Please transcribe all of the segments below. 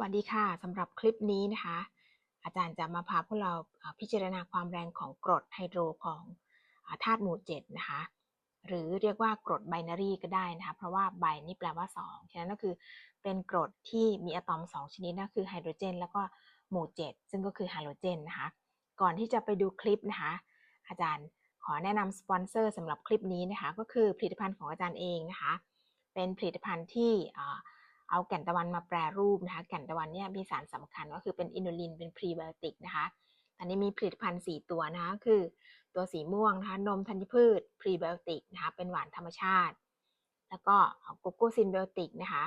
วัสดีค่ะสำหรับคลิปนี้นะคะ อาจารย์จะมาพาพวกเราพิจารณาความแรงของกรดไฮโดรของธาตุหมู่7นะคะ หรือเรียกว่ากรดไบนารีก็ได้นะคะ เพราะว่าไบนี่แปลว่า 2 ฉะนั้นก็คือเป็นกรดที่มีอะตอม 2 ชนิดนะคือไฮโดรเจน แล้วก็หมู่ 7 ซึ่งก็คือไฮโดรเจนนะคะ ก่อนที่จะไปดูคลิปนะคะ อาจารย์ขอแนะนำสปอนเซอร์สำหรับคลิปนี้นะคะ ก็คือผลิตภัณฑ์ของอาจารย์เองนะคะ เป็นผลิตภัณฑ์ที่ เอาแก่นตะวันมาแปรรูปนะคะ แก่นตะวันเนี่ยมีสารสำคัญก็คือเป็นอินูลิน เป็นพรีไบโอติกนะคะอันนี้มีผลิตภัณฑ์ 4 ตัวนะคะ คือตัวสีม่วงนะคะ นมธัญพืช พรีไบโอติกนะคะ เป็นหวานธรรมชาติ แล้วก็โกโก้ซินไบโอติกนะคะ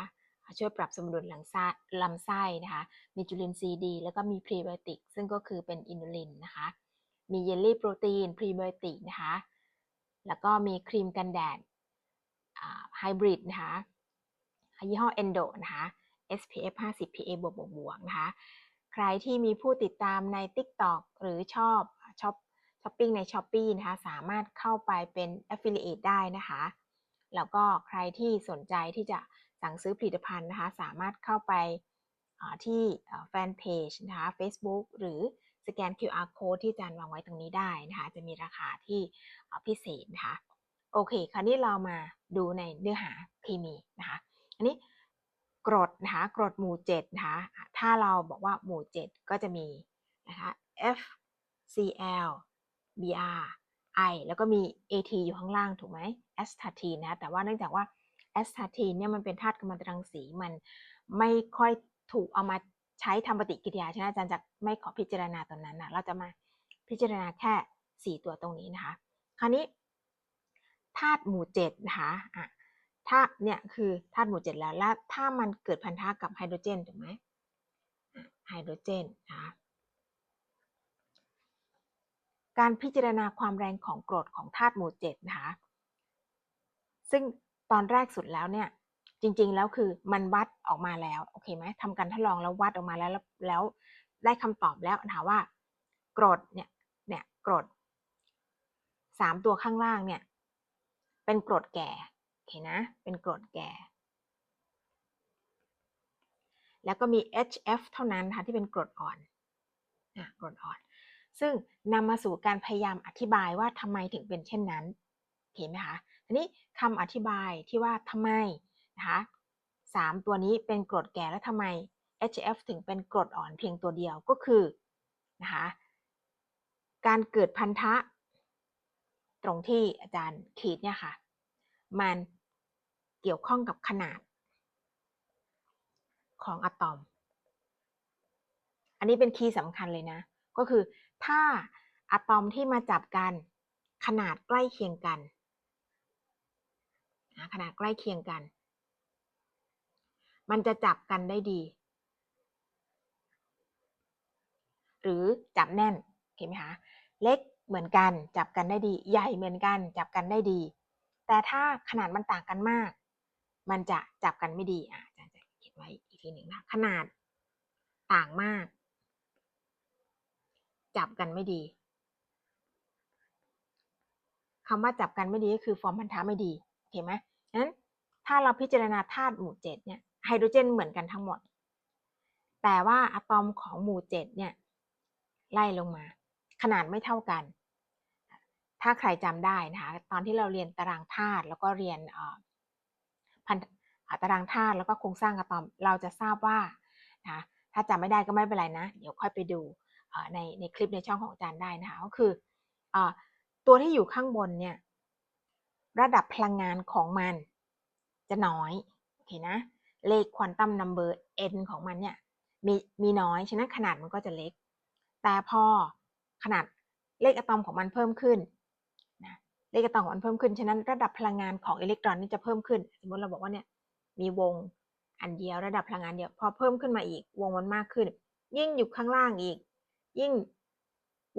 ช่วยปรับสมดุลหลังไส้ลำไส้นะคะ มีจุลินทรีย์ดี แล้วก็มีพรีไบโอติก ซึ่งก็คือเป็นอินูลินนะคะ มีเยลลี่โปรตีน พรีไบโอติกนะคะ แล้วก็มีครีมกันแดดไฮบริดนะคะ ยี่ห้อ Endo นะคะ SPF 50 PA บวกบวกบวกนะคะ ใครที่มีผู้ติดตามใน TikTok หรือชอบชอบช้อปปิ้งใน s h อ p e e นะคะ สามารถเข้าไปเป็น Affiliate ได้นะคะ แล้วก็ใครที่สนใจที่จะสั่งซื้อผลิตภัณฑ์นะคะ สามารถเข้าไปที่แฟนเพจนะคะ Facebook หรือสแกน QR code ที่อาจารย์วางไว้ตรงนี้ได้นะคะ จะมีราคาที่พิเศษนะคะ โอเค คราวนี้เรามาดูในเนื้อหาเคมีนะคะ อันนี้กรดนะคะกรดหมู่7นะคะถ้าเราบอกว่าหมู่ 7 ก็จะมีนะคะ F Cl Br I แล้วก็มี AT อยู่ข้างล่างถูกไหมแอสทาทีนนะคะแต่ว่าเนื่องจากว่าแอสทาทีนเนี่ยมันเป็นธาตุกัมมันตรังสีมันไม่ค่อยถูกเอามาใช้ทำปฏิกิริยาฉะนั้นอาจารย์จะไม่ขอพิจารณาตรงนั้นนะเราจะมาพิจารณาแค่ 4 ตัวตรงนี้นะคะ คราวนี้ธาตุหมู่7นะคะอะ ถ้าเนี่ยคือธาตุหมู่เจ็ดแล้วแล้วถ้ามันเกิดพันธะกับไฮโดรเจนถูกไหมไฮโดรเจนนะคะการพิจารณาความแรงของกรดของธาตุหมู่เจ็ดนะคะซึ่งตอนแรกสุดแล้วเนี่ยจริงๆแล้วคือมันวัดออกมาแล้วโอเคไหมทำการทดลองแล้ววัดออกมาแล้วแล้วได้คำตอบแล้วนะคะว่ากรดเนี่ยเนี่ยกรดสามตัวข้างล่างเนี่ยเป็นกรดแก่ เคนะ เป็นกรดแก่ แล้วก็มี HF เท่านั้นนะคะที่เป็นกรดอ่อนอะกรดอ่อน ซึ่งนำมาสู่การพยายามอธิบายว่าทำไมถึงเป็นเช่นนั้นเห็นไหมคะทีนี้คำอธิบายที่ว่าทำไมนะคะสามตัวนี้เป็นกรดแก่แล้วทำไม HF ถึงเป็นกรดอ่อนเพียงตัวเดียวก็คือนะคะการเกิดพันธะ ตรงที่อาจารย์ขีดเนี่ยค่ะ มัน เกี่ยวข้องกับขนาดของอะตอม อันนี้เป็นคีย์สำคัญเลยนะ ก็คือถ้าอะตอมที่มาจับกันขนาดใกล้เคียงกันนะขนาดใกล้เคียงกัน มันจะจับกันได้ดี หรือจับแน่นเห็นไหมคะเล็กเหมือนกันจับกันได้ดี ใหญ่เหมือนกันจับกันได้ดี แต่ถ้าขนาดมันต่างกันมาก มันจะจับกันไม่ดีอะอาจารย์จะเขียนไว้อีกทีหนึ่งนะขนาดต่างมาก จับกันไม่ดีคำว่าจับกันไม่ดีก็คือฟอร์มพันธะไม่ดีโอเคไหมนั้นถ้าเราพิจารณาธาตุหมู่เจ็ดเนี่ยไฮโดรเจนเหมือนกันทั้งหมด แต่ว่าอะตอมของหมู่เจ็ดเนี่ยไล่ลงมา ขนาดไม่เท่ากัน ถ้าใครจำได้นะคะตอนที่เราเรียนตารางธาตุแล้วก็เรียน พันตารางธาตุแล้วก็โครงสร้างอะตอม เราจะทราบว่านะถ้าจำไม่ได้ก็ไม่เป็นไรนะ เดี๋ยวค่อยไปดูในในคลิปในช่องของอาจารย์ได้นะคะก็คืออตัวที่อยู่ข้างบนเนี่ยระดับพลังงานของมันจะน้อยโอเคนะเลขควอนตัมนัมเบอร์ n ของมันเนี่ยมีมีน้อยฉะนั้นขนาดมันก็จะเล็ก แต่พอขนาดเลขอะตอมของมันเพิ่มขึ้น เลขอะตอมของมันเพิ่มขึ้น ฉะนั้นระดับพลังงานของอิเล็กตรอนนี่จะเพิ่มขึ้น สมมติเราบอกว่าเนี่ยมีวงอันเดียวระดับพลังงานเดียวพอเพิ่มขึ้นมาอีก วงมันมากขึ้น ยิ่งอยู่ข้างล่างอีก ยิ่ง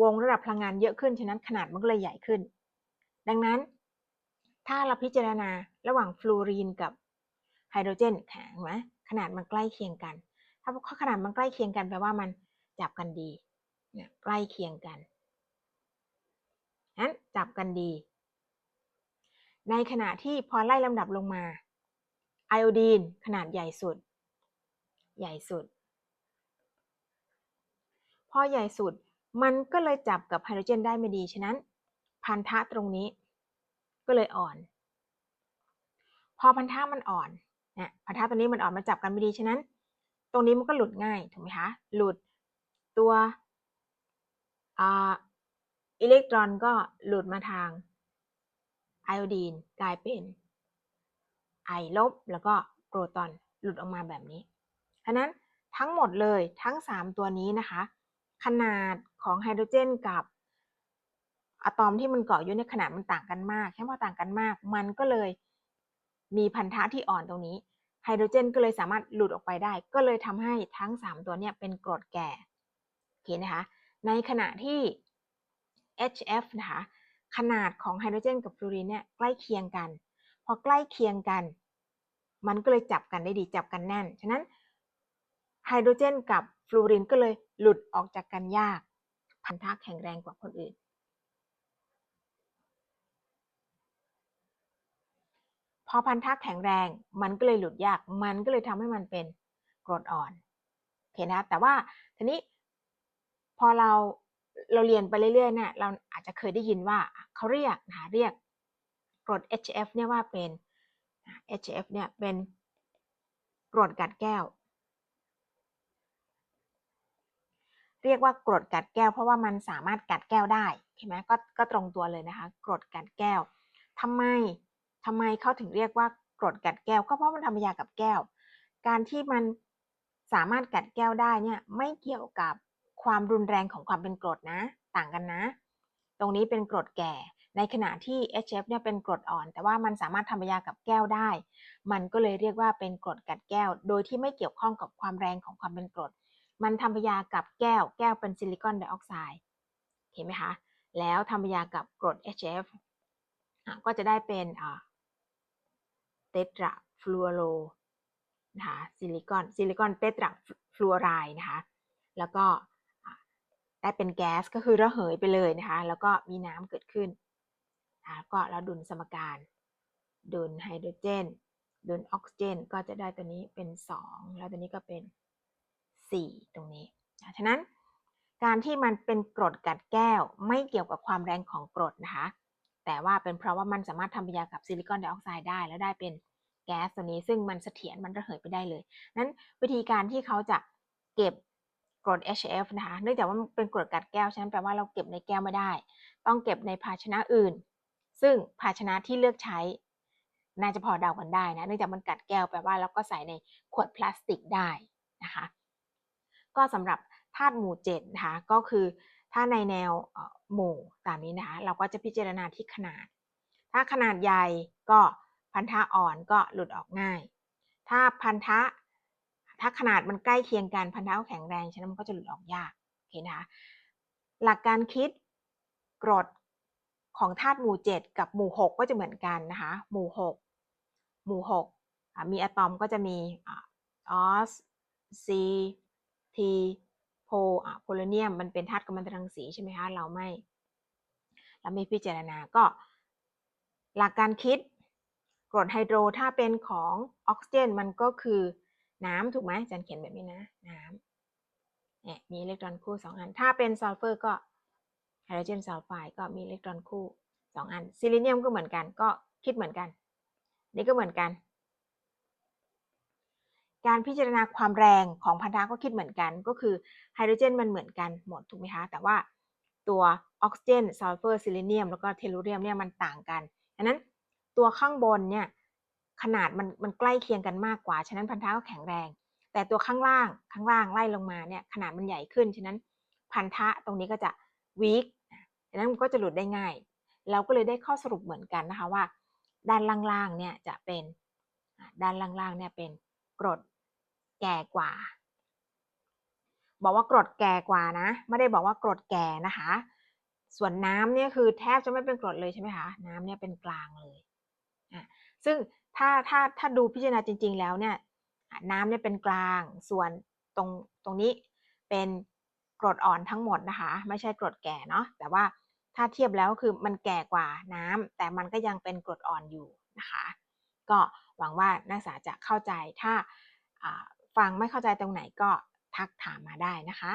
วงระดับพลังงานเยอะขึ้น ฉะนั้นขนาดมันก็เลยใหญ่ขึ้น ดังนั้น ถ้าเราพิจารณาระหว่างฟลูออรีนกับไฮโดรเจนแข็งไหมขนาดมันใกล้เคียงกัน ถ้าขนาดมันใกล้เคียงกันแปลว่ามันจับกันดีเนี่ยใกล้เคียงกันนั้นจับกันดี ในขณะที่พอไล่ลำดับลงมาไอโอดีนขนาดใหญ่สุด ใหญ่สุด พอใหญ่สุดมันก็เลยจับกับไฮโดรเจนได้ไม่ดี ฉะนั้น พันธะตรงนี้ ก็เลยอ่อน พอพันธะมันอ่อนเนี่ยพันธะตัวนี้มันอ่อนมาจับกันไม่ดี ฉะนั้น ตรงนี้มันก็หลุดง่ายถูกไหมคะ หลุดตัวอิเล็กตรอนก็หลุดมาทาง ไอโอดีนกลายเป็นไอลบ แล้วก็โปรตอนหลุดออกมาแบบนี้ฉะนั้นทั้งหมดเลยทั้ง 3 ตัวนี้นะคะ ขนาดของไฮโดรเจนกับอะตอมที่มันเกาะอยู่ในขนาดมันต่างกันมากแค่ว่าต่างกันมาก มันก็เลยมีพันธะที่อ่อนตรงนี้ ไฮโดรเจนก็เลยสามารถหลุดออกไปได้ ก็เลยทำให้ทั้ง 3 ตัวเนี้เป็นกรดแก่โอเคนะคะ ในขณะที่ HF นะคะ ขนาดของไฮโดรเจนกับฟลูอรีนเนี่ยใกล้เคียงกัน พอใกล้เคียงกัน มันก็เลยจับกันได้ดีจับกันแน่น ฉะนั้นไฮโดรเจนกับฟลูอรีนก็เลยหลุดออกจากกันยาก พันธะแข็งแรงกว่าคนอื่น พอพันธะแข็งแรงมันก็เลยหลุดยาก มันก็เลยทำให้มันเป็นกรดอ่อนโอเคนะแต่ว่าทีนี้พอเรา เราเรียนไปเรื่อยๆเนี่ยเราอาจจะเคยได้ยินว่าเขาเรียกนะเรียกกรด HF เนี่ยว่าเป็น HF เนี่ยเป็นกรดกัดแก้ว เรียกว่ากรดกัดแก้ว เพราะว่ามันสามารถกัดแก้วได้ใช่ไหมก็ก็ตรงตัวเลยนะคะ กรดกัดแก้วทำไมทำไมเขาถึงเรียกว่ากรดกัดแก้วก็เพราะมันทำยากับแก้ว การที่มันสามารถกัดแก้วได้เนี่ยไม่เกี่ยวกับ ความรุนแรงของความเป็นกรดนะ ต่างกันนะ ตรงนี้เป็นกรดแก่ ในขณะที่ HF เนี่ยเป็นกรดอ่อน แต่ว่ามันสามารถทำยากับแก้วได้ มันก็เลยเรียกว่าเป็นกรดกัดแก้ว โดยที่ไม่เกี่ยวข้องกับความแรงของความเป็นกรด มันทำยากับแก้ว แก้วเป็นซิลิคอนไดออกไซด์ เห็นไหมคะ แล้วทำยากับกรด HF ก็จะได้เป็นเตตราฟลูอโรนะคะซิลิคอนซิลิคอนเตตราฟลูอไรด์นะคะ แล้วก็ ได้เป็นแก๊สก็คือระเหยไปเลยนะคะ แล้วก็มีน้ำเกิดขึ้นนะก็เราดุลสมการ ดุลไฮโดรเจน ดุลออกซิเจน ก็จะได้ตัวนี้เป็น 2 แล้วตัวนี้ก็เป็น 4 ตรงนี้ฉะนั้นการที่มันเป็นกรดกัดแก้วไม่เกี่ยวกับความแรงของกรดนะคะ แต่ว่าเป็นเพราะว่ามันสามารถทำปฏิกิริยากับซิลิคอนไดออกไซด์ได้ แล้วได้เป็นแก๊สตัวนี้ซึ่งมันเสถียรมันระเหยไปได้เลย นั้นวิธีการที่เขาจะเก็บ กรด HF นะคะเนื่องจากว่ามันเป็นกรดกัดแก้วฉะนั้นแปลว่าเราเก็บในแก้วไม่ได้ ต้องเก็บในภาชนะอื่น ซึ่งภาชนะที่เลือกใช้ น่าจะพอเดากันได้นะเนื่องจากมันกัดแก้วแปลว่าเราก็ใส่ในขวดพลาสติกได้นะคะก็สำหรับธาตุหมู่เจ็ดนะคะก็คือถ้าในแนวหมู่ตามนี้นะคะเราก็จะพิจารณาที่ขนาด ถ้าขนาดใหญ่ก็พันธะอ่อนก็หลุดออกง่าย ถ้าพันธะ ถ้าขนาดมันใกล้เคียงกันพันธะแข็งแรงฉะนั้นมันก็จะหลุดออกยากโอเคนะคะหลักการคิดกรดของธาตุหมู่ 7 กับหมู่ 6 ก็จะเหมือนกันนะคะหมู่ 6 หมู่6มีอะตอมก็จะมีออสซีทีโพโพลเนียมมันเป็นธาตุกัมมันตรังสีใช่ไหมคะเราไม่เราไม่พิจารณาก็หลักการคิดกรดไฮโดรถ้าเป็นของออกซิเจนมันก็คือ น้ำถูกไหมอาจารย์เขียนแบบนี้นะ น้ำเนี่ยมีอิเล็กตรอนคู่ 2 อัน ถ้าเป็นซัลเฟอร์ก็ไฮโดรเจนซัลไฟด์ก็มีอิเล็กตรอนคู่ 2 อันซิลิเนียมก็เหมือนกันก็คิดเหมือนกัน นี่ก็เหมือนกัน การพิจารณาความแรงของพันธะก็คิดเหมือนกัน ก็คือไฮโดรเจนมันเหมือนกันหมดถูกไหมคะแต่ว่าตัวออกซิเจนซัลเฟอร์ซิลิเนียมแล้วก็เทลูเรียมเนี่ยมันต่างกันดังนั้นตัวข้างบนเนี่ย ขนาดมันมันใกล้เคียงกันมากกว่า ฉะนั้นพันธะก็แข็งแรง แต่ตัวข้างล่างข้างล่างไล่ลงมาเนี่ยขนาดมันใหญ่ขึ้น ฉะนั้นพันธะตรงนี้ก็จะวีคฉะนั้นมันก็จะหลุดได้ง่าย เราก็เลยได้ข้อสรุปเหมือนกันนะคะว่า ด้านล่างๆเนี่ยจะเป็นด้านล่างๆเนี่ยเป็นกรดแก่กว่า บอกว่ากรดแก่กว่านะ ไม่ได้บอกว่ากรดแก่นะคะ ส่วนน้ำเนี่ยคือแทบจะไม่เป็นกรดเลยใช่ไหมคะ น้ำเนี่ยเป็นกลางเลยอะซึ่ง ถ้าถ้าถ้าดูพิจารณาจริง ๆ แล้วเนี่ยน้ำเนี่ยเป็นกลางส่วนตรงตรงนี้เป็นกรดอ่อนทั้งหมดนะคะ ไม่ใช่กรดแก่เนาะแต่ว่าถ้าเทียบแล้วคือมันแก่กว่าน้ำแต่มันก็ยังเป็นกรดอ่อนอยู่นะคะ ก็หวังว่านักศึกษาจะเข้าใจถ้าฟังไม่เข้าใจตรงไหนก็ทักถามมาได้นะคะ